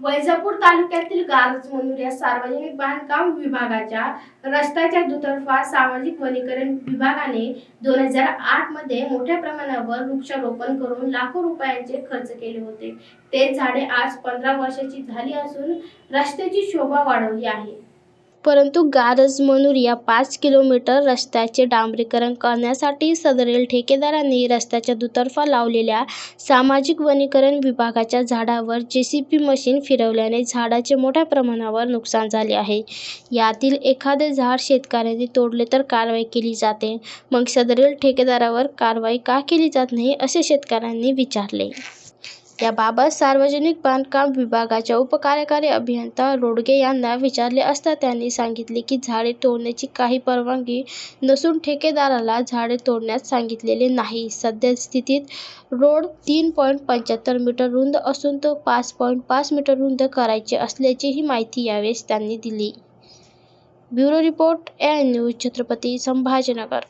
वैजापूर तालुक्यातील गारज या सार्वजनिक बांधकाम विभागाच्या रस्त्याच्या दुतर्फा सामाजिक वनीकरण विभागाने दोन हजार आठमध्ये मोठ्या प्रमाणावर वृक्षारोपण करून लाखो रुपयांचे खर्च केले होते. ते झाडे आज पंधरा वर्षाची झाली असून रस्त्याची शोभा वाढवली आहे. परंतु गारजमनूर या पाच किलोमीटर रस्त्याचे डांबरीकरण करण्यासाठी सदरील ठेकेदारांनी रस्त्याच्या दुतर्फा लावलेल्या सामाजिक वनीकरण विभागाच्या झाडावर जेसीबी मशीन फिरवल्याने झाडाचे मोठ्या प्रमाणावर नुकसान झाले आहे. यातील एखादे झाड शेतकऱ्यांनी तोडले तर कारवाई केली जाते. मग सदरील ठेकेदारावर कारवाई का केली जात नाही असे शेतकऱ्यांनी विचारले. याबाबत सार्वजनिक बांधकाम विभागाच्या उपकार्यकारी अभियंता रोडगे यांना विचारले असता त्यांनी सांगितले की झाडे तोडण्याची काही परवानगी नसून ठेकेदाराला झाडे तोडण्यास सांगितलेले नाही. सद्यस्थितीत रोड तीन पॉईंट पंच्याहत्तर मीटर रुंद असून तो पाच पॉईंट पाच मीटर रुंद करायचे असल्याचीही माहिती यावेळेस त्यांनी दिली. Bureau report A news Chhatrapati Sambhajinagar.